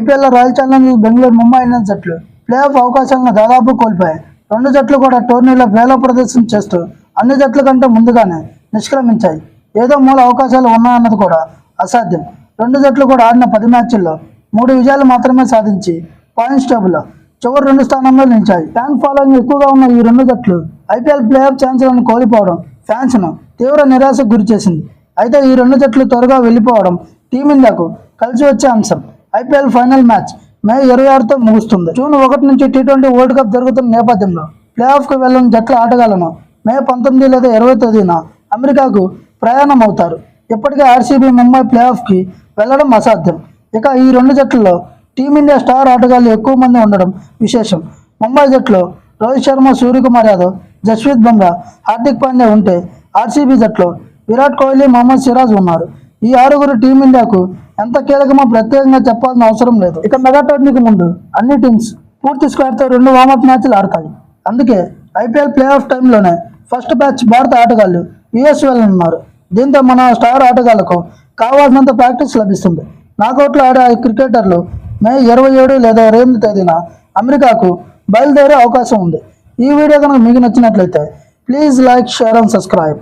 ఐపీఎల్లో Royal Challengers Bengaluru Mumbai Indians జట్లు. Play off అవకాశాలను దాదాపు కోల్పోయాయి. రెండు జట్లు కూడా టోర్నీలో వేల ప్రదర్శన చేస్తూ అన్ని జట్ల కంటే ముందుగానే నిష్క్రమించాయి. ఏదో మూల అవకాశాలు ఉన్నాయన్నది కూడా అసాధ్యం. రెండు జట్లు కూడా ఆడిన పది మ్యాచ్ల్లో మూడు విజయాలు మాత్రమే సాధించి పాయింట్స్ టేబుల్లో చివరి రెండు స్థానంలో నిలిచాయి. ఫ్యాన్ ఫాలోయింగ్ ఎక్కువగా ఉన్న ఈ రెండు జట్లు ఐపీఎల్ ప్లే ఆఫ్ ఛాన్స్లను కోల్పోవడం ఫ్యాన్స్ను తీవ్ర నిరాశకు గురిచేసింది. అయితే ఈ రెండు జట్లు త్వరగా వెళ్ళిపోవడం టీమిండియాకు కలిసి వచ్చే అంశం. ఐపీఎల్ ఫైనల్ మ్యాచ్ మే ఇరవై ఆరుతో ముగుస్తుంది. జూన్ ఒకటి నుంచి టీ ట్వంటీ వరల్డ్ కప్ జరుగుతున్న నేపథ్యంలో ప్లే ఆఫ్కు వెళ్ళిన జట్ల ఆటగాళ్ళను మే పంతొమ్మిది లేదా ఇరవై తేదీన అమెరికాకు ప్రయాణం అవుతారు ఇప్పటికే ఆర్సీబీ ముంబై ప్లే ఆఫ్కి వెళ్ళడం అసాధ్యం. ఇక ఈ రెండు జట్లలో టీమిండియా స్టార్ ఆటగాళ్ళు ఎక్కువ మంది ఉండడం విశేషం. ముంబై జట్లో రోహిత్ శర్మ సూర్యకుమార్ యాదవ్ జస్ప్రీత్ బుమ్రా హార్దిక్ పాండ్యా ఉంటే ఆర్సీబీ జట్లో విరాట్ కోహ్లీ మహమ్మద్ సిరాజ్ ఉన్నారు. ఈ ఆరుగురు టీమిండియాకు ఎంత కీలకమో ప్రత్యేకంగా చెప్పాల్సిన అవసరం లేదు. ఇక మెగా టోర్నీకి ముందు అన్ని టీమ్స్ పూర్తి స్క్వాడ్తో రెండు వార్మప్ మ్యాచ్లు ఆడతాయి. అందుకే ఐపీఎల్ ప్లే ఆఫ్ టైంలోనే ఫస్ట్ బ్యాచ్ భారత ఆటగాళ్ళు యుఎస్ వెళ్ళనున్నారు దీంతో మన స్టార్ ఆటగాళ్ళకు కావాల్సినంత ప్రాక్టీస్ లభిస్తుంది. నాకౌట్లో ఆడే క్రికెటర్లు మే ఇరవై ఏడు లేదా ఇరవై ఎనిమిది తేదీన అమెరికాకు బయలుదేరే అవకాశం ఉంది. ఈ వీడియో కనుక మీకు నచ్చినట్లయితే please like share and subscribe